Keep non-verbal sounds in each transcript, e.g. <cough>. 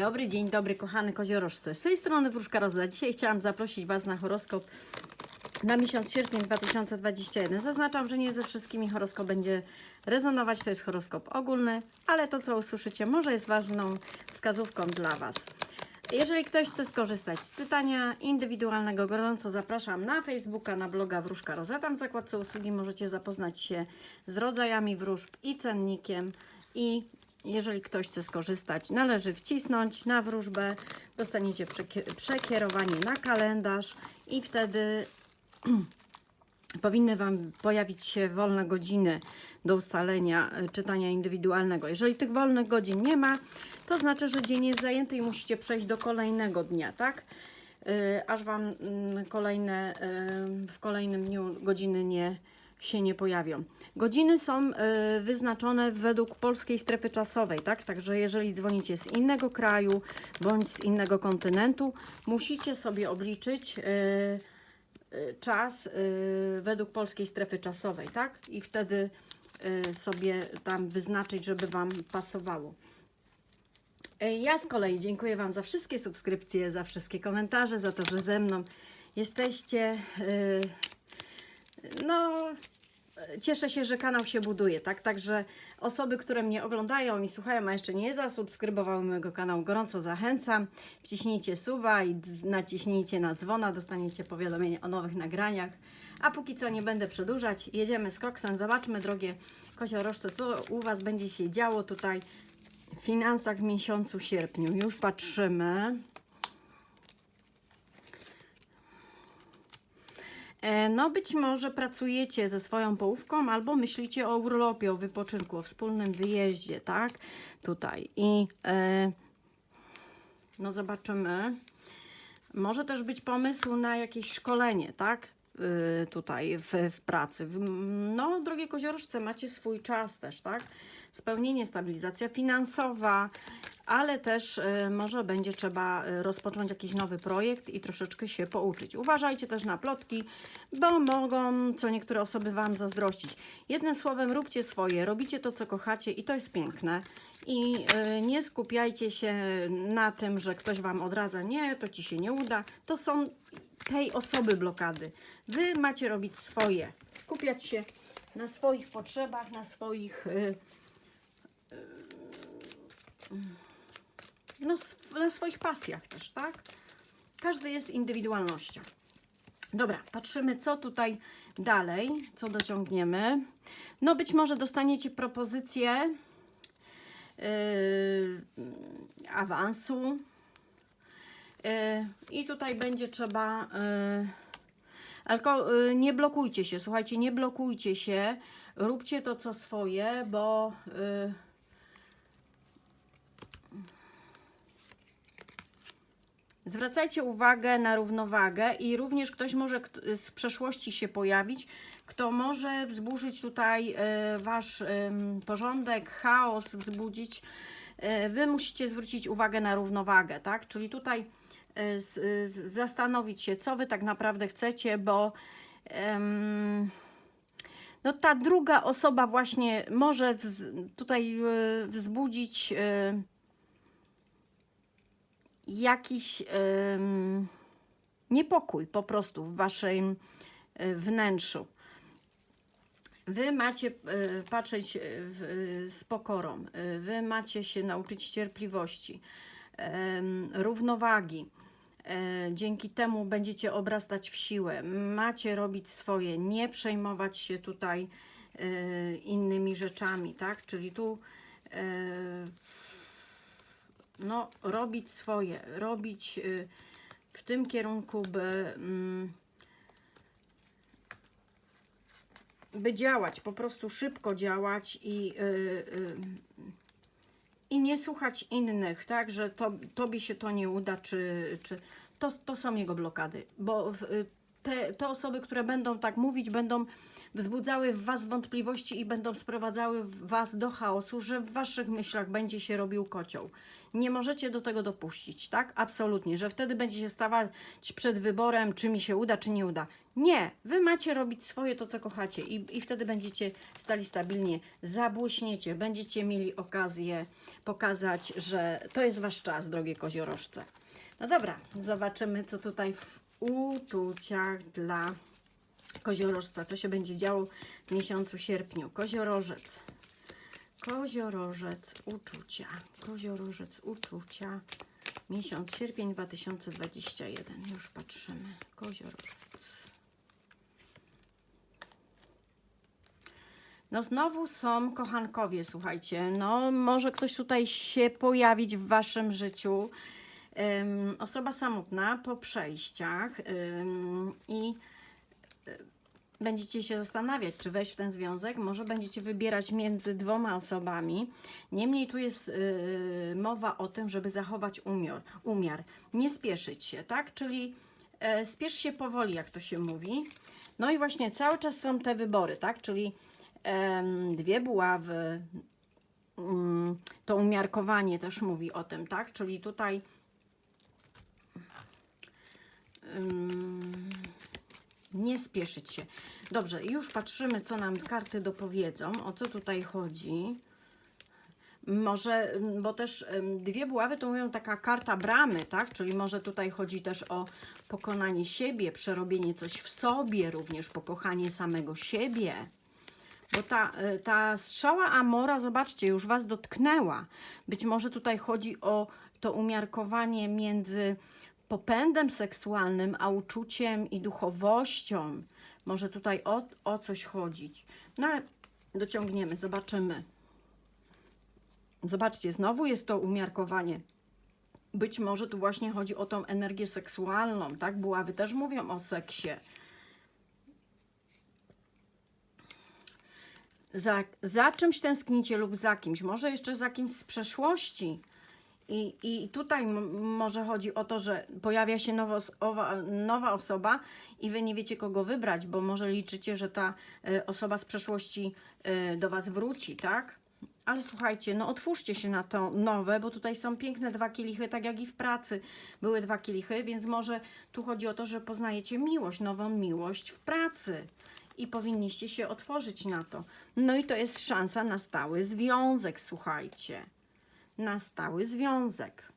dobry, dzień dobry, kochany koziorożce. Z tej strony Wróżka Rozda. Dzisiaj chciałam zaprosić Was na horoskop na miesiąc sierpień 2021. Zaznaczam, że nie ze wszystkimi horoskop będzie rezonować. To jest horoskop ogólny, ale to, co usłyszycie, może jest ważną wskazówką dla Was. Jeżeli ktoś chce skorzystać z czytania indywidualnego, gorąco zapraszam na Facebooka, na bloga Wróżka Roza. Tam w zakładce usługi możecie zapoznać się z rodzajami wróżb i cennikiem. I jeżeli ktoś chce skorzystać, należy wcisnąć na wróżbę, dostaniecie przekie- przekierowanie na kalendarz i wtedy <clears throat> powinny Wam pojawić się wolne godziny do ustalenia y, czytania indywidualnego. Jeżeli tych wolnych godzin nie ma, to znaczy, że dzień jest zajęty i musicie przejść do kolejnego dnia, tak? Y, aż Wam mm, kolejne, y, w kolejnym dniu godziny nie, się nie pojawią. Godziny są y, wyznaczone według polskiej strefy czasowej, tak? Także jeżeli dzwonicie z innego kraju bądź z innego kontynentu, musicie sobie obliczyć y, y, czas według polskiej strefy czasowej, tak? I wtedy sobie tam wyznaczyć, żeby Wam pasowało. Ja z kolei dziękuję Wam za wszystkie subskrypcje, za wszystkie komentarze, za to, że ze mną jesteście. No, cieszę się, że kanał się buduje, tak? Także osoby, które mnie oglądają i słuchają, a jeszcze nie zasubskrybowały mojego kanału, gorąco zachęcam. Wciśnijcie suba i naciśnijcie na dzwona, dostaniecie powiadomienie o nowych nagraniach. A póki co nie będę przedłużać, jedziemy z koksem. Zobaczmy, drogie koziorożce, co u Was będzie się działo tutaj w finansach w miesiącu sierpniu. Już patrzymy. No, być może pracujecie ze swoją połówką, albo myślicie o urlopie, o wypoczynku, o wspólnym wyjeździe, tak? Tutaj. I e, no, zobaczymy. Może też być pomysł na jakieś szkolenie, tak? Y, tutaj w, w pracy. No, drogie koziorożce, macie swój czas też, tak? Spełnienie, stabilizacja finansowa, ale też y, może będzie trzeba y, rozpocząć jakiś nowy projekt i troszeczkę się pouczyć. Uważajcie też na plotki, bo mogą co niektóre osoby Wam zazdrościć. Jednym słowem, róbcie swoje, robicie to, co kochacie i to jest piękne. I y, nie skupiajcie się na tym, że ktoś Wam odradza, nie, to Ci się nie uda. To są tej osoby blokady. Wy macie robić swoje, skupiać się na swoich potrzebach, na swoich. Na swoich pasjach też, tak? Każdy jest indywidualnością. Dobra, patrzymy, co tutaj dalej, co dociągniemy. No, być może dostaniecie propozycję yy, awansu. Yy, I tutaj będzie trzeba. Yy, tylko yy, nie blokujcie się, słuchajcie, nie blokujcie się. Róbcie to, co swoje, bo. Yy, Zwracajcie uwagę na równowagę i również ktoś może z przeszłości się pojawić, kto może wzburzyć tutaj e, wasz em, porządek, chaos, wzbudzić. E, Wy musicie zwrócić uwagę na równowagę, tak? Czyli tutaj e, zastanowić się, co wy tak naprawdę chcecie, bo no ta druga osoba właśnie może tutaj e, wzbudzić. Jakiś niepokój po prostu w waszym e, wnętrzu. Wy macie e, patrzeć e, z pokorą, wy macie się nauczyć cierpliwości, równowagi. Dzięki temu będziecie obrastać w siłę. Macie robić swoje, nie przejmować się tutaj innymi rzeczami, tak? Czyli tu no, robić swoje, robić y, w tym kierunku, by, mm, by działać, po prostu szybko działać i, y, y, i nie słuchać innych, tak, że to, tobie się to nie uda, czy, czy to, to są jego blokady, bo te, te osoby, które będą tak mówić, będą wzbudzały w Was wątpliwości i będą sprowadzały Was do chaosu, że w Waszych myślach będzie się robił kocioł. Nie możecie do tego dopuścić, tak? Absolutnie, że wtedy będziecie stawać przed wyborem, czy mi się uda, czy nie uda. Nie, Wy macie robić swoje, to co kochacie i, i wtedy będziecie stali stabilnie, zabłyśniecie, będziecie mieli okazję pokazać, że to jest Wasz czas, drogie koziorożce. No dobra, zobaczymy, co tutaj w uczuciach dla koziorożca, co się będzie działo w miesiącu sierpniu. Koziorożec. Koziorożec uczucia. Koziorożec uczucia. Miesiąc sierpień 2021. Już patrzymy. Koziorożec. No znowu są kochankowie, słuchajcie. No może ktoś tutaj się pojawić w waszym życiu. Ym, osoba samotna po przejściach ym, i będziecie się zastanawiać, czy wejść w ten związek. Może będziecie wybierać między dwoma osobami. Niemniej tu jest y, mowa o tym, żeby zachować umiar, umiar. Nie spieszyć się, tak? Czyli e, spiesz się powoli, jak to się mówi. No i właśnie cały czas są te wybory, tak? Czyli em, dwie buławy, mm, to umiarkowanie też mówi o tym, tak? Czyli tutaj ym, nie spieszyć się. Dobrze, już patrzymy, co nam karty dopowiedzą, o co tutaj chodzi. Może, bo też dwie buławy to mówią taka karta bramy, tak? Czyli może tutaj chodzi też o pokonanie siebie, przerobienie coś w sobie, również pokochanie samego siebie. Bo ta, y, ta strzała Amora, zobaczcie, już Was dotknęła. Być może tutaj chodzi o to umiarkowanie między popędem seksualnym, a uczuciem i duchowością. Może tutaj o, o coś chodzić. No dociągniemy, zobaczymy. Zobaczcie, znowu jest to umiarkowanie. Być może tu właśnie chodzi o tą energię seksualną, tak? Buławy też mówią o seksie. za, za czymś tęsknicie lub za kimś, może jeszcze za kimś z przeszłości. I, i tutaj może chodzi o to, że pojawia się nowa, os- owa, nowa osoba i wy nie wiecie kogo wybrać, bo może liczycie, że ta e, osoba z przeszłości e, do was wróci, tak? Ale słuchajcie, no otwórzcie się na to nowe, bo tutaj są piękne dwa kielichy, tak jak i w pracy były dwa kielichy, więc może tu chodzi o to, że poznajecie miłość, nową miłość w pracy i powinniście się otworzyć na to. No i to jest szansa na stały związek, słuchajcie. Na stały związek.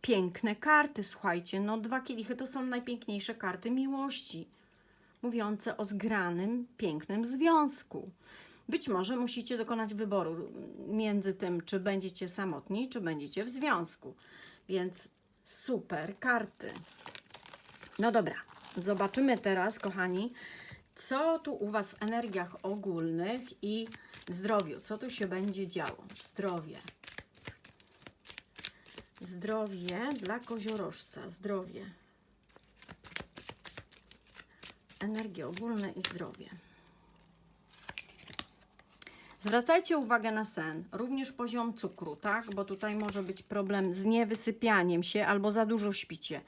Piękne karty, słuchajcie. No dwa kielichy to są najpiękniejsze karty miłości. Mówiące o zgranym, pięknym związku. Być może musicie dokonać wyboru między tym, czy będziecie samotni, czy będziecie w związku. Więc super karty. No dobra, zobaczymy teraz, kochani, co tu u Was w energiach ogólnych i w zdrowiu. Co tu się będzie działo? Zdrowie. Zdrowie dla koziorożca. Zdrowie. Energie ogólne i zdrowie. Zwracajcie uwagę na sen, również poziom cukru, tak? Bo tutaj może być problem z niewysypianiem się albo za dużo śpicie.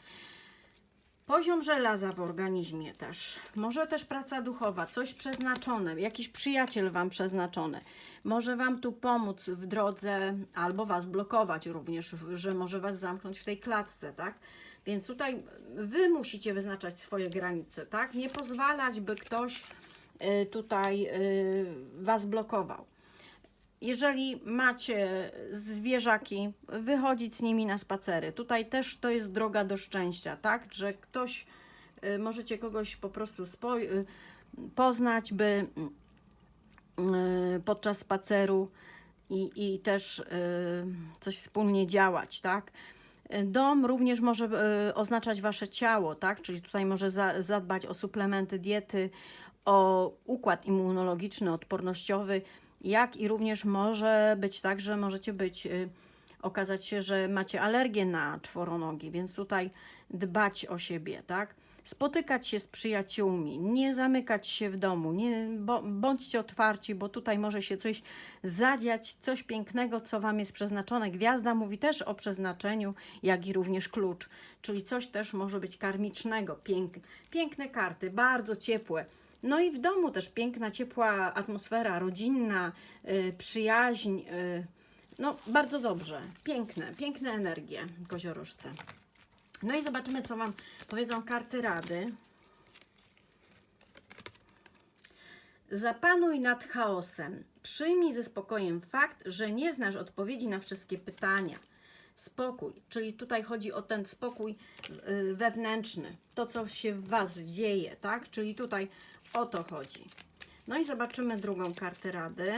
Poziom żelaza w organizmie też. Może też praca duchowa, coś przeznaczone, jakiś przyjaciel Wam przeznaczony. Może Wam tu pomóc w drodze, albo Was blokować również, że może Was zamknąć w tej klatce, tak? Więc tutaj Wy musicie wyznaczać swoje granice, tak? Nie pozwalać, by ktoś y, tutaj y, Was blokował. Jeżeli macie zwierzaki, wychodzić z nimi na spacery. Tutaj też to jest droga do szczęścia, tak? Że ktoś, y, możecie kogoś po prostu y, poznać, by y, podczas spaceru i, i też coś wspólnie działać, tak? Dom również może oznaczać wasze ciało, tak? Czyli tutaj może za, zadbać o suplementy diety, o układ immunologiczny, odpornościowy, jak i również może być tak, że możecie być, y, okazać się, że macie alergię na czworonogi, więc tutaj dbać o siebie, tak? Spotykać się z przyjaciółmi, nie zamykać się w domu, nie, bądźcie otwarci, bo tutaj może się coś zadziać, coś pięknego, co Wam jest przeznaczone. Gwiazda mówi też o przeznaczeniu, jak i również klucz, czyli coś też może być karmicznego. Pięk, piękne karty, bardzo ciepłe. No i w domu też piękna, ciepła atmosfera rodzinna, y, przyjaźń. y, no, bardzo dobrze. Piękne, piękne energie koziorożce. No i zobaczymy, co Wam powiedzą karty rady. Zapanuj nad chaosem. Przyjmij ze spokojem fakt, że nie znasz odpowiedzi na wszystkie pytania. Spokój, czyli tutaj chodzi o ten spokój y, wewnętrzny, to co się w Was dzieje, tak? Czyli tutaj o to chodzi. No i zobaczymy drugą kartę rady.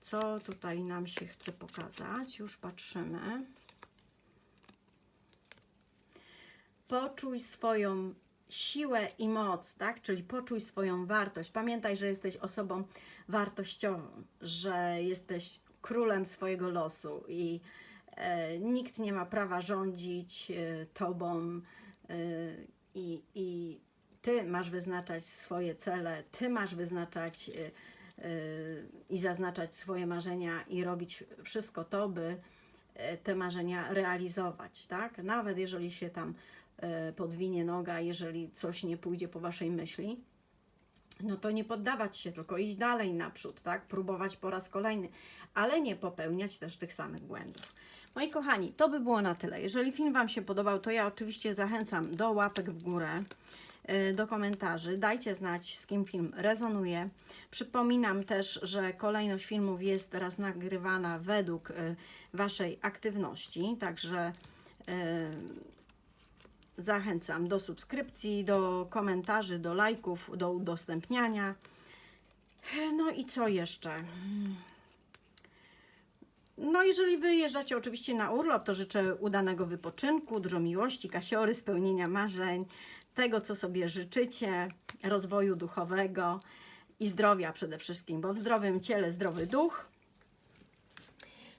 Co tutaj nam się chce pokazać? Już patrzymy. Poczuj swoją siłę i moc, tak? Czyli poczuj swoją wartość. Pamiętaj, że jesteś osobą wartościową, że jesteś królem swojego losu i e, nikt nie ma prawa rządzić e, tobą e, i, i ty masz wyznaczać swoje cele, ty masz wyznaczać e, e, i zaznaczać swoje marzenia i robić wszystko to, by e, te marzenia realizować, tak? Nawet jeżeli się tam podwinie noga, jeżeli coś nie pójdzie po waszej myśli, no to nie poddawać się, tylko iść dalej naprzód, tak? Próbować po raz kolejny, ale nie popełniać też tych samych błędów. Moi kochani, to by było na tyle. Jeżeli film Wam się podobał, to ja oczywiście zachęcam do łapek w górę, y, do komentarzy. Dajcie znać, z kim film rezonuje. Przypominam też, że kolejność filmów jest teraz nagrywana według y, Waszej aktywności, także y, Zachęcam do subskrypcji, do komentarzy, do lajków, do udostępniania. No i co jeszcze? No, jeżeli wyjeżdżacie oczywiście na urlop, to życzę udanego wypoczynku, dużo miłości, kasiory, spełnienia marzeń, tego, co sobie życzycie, rozwoju duchowego i zdrowia przede wszystkim, bo w zdrowym ciele zdrowy duch.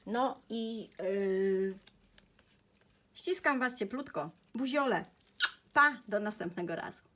No i yy, ściskam Was cieplutko. Buziole. Pa, do następnego razu.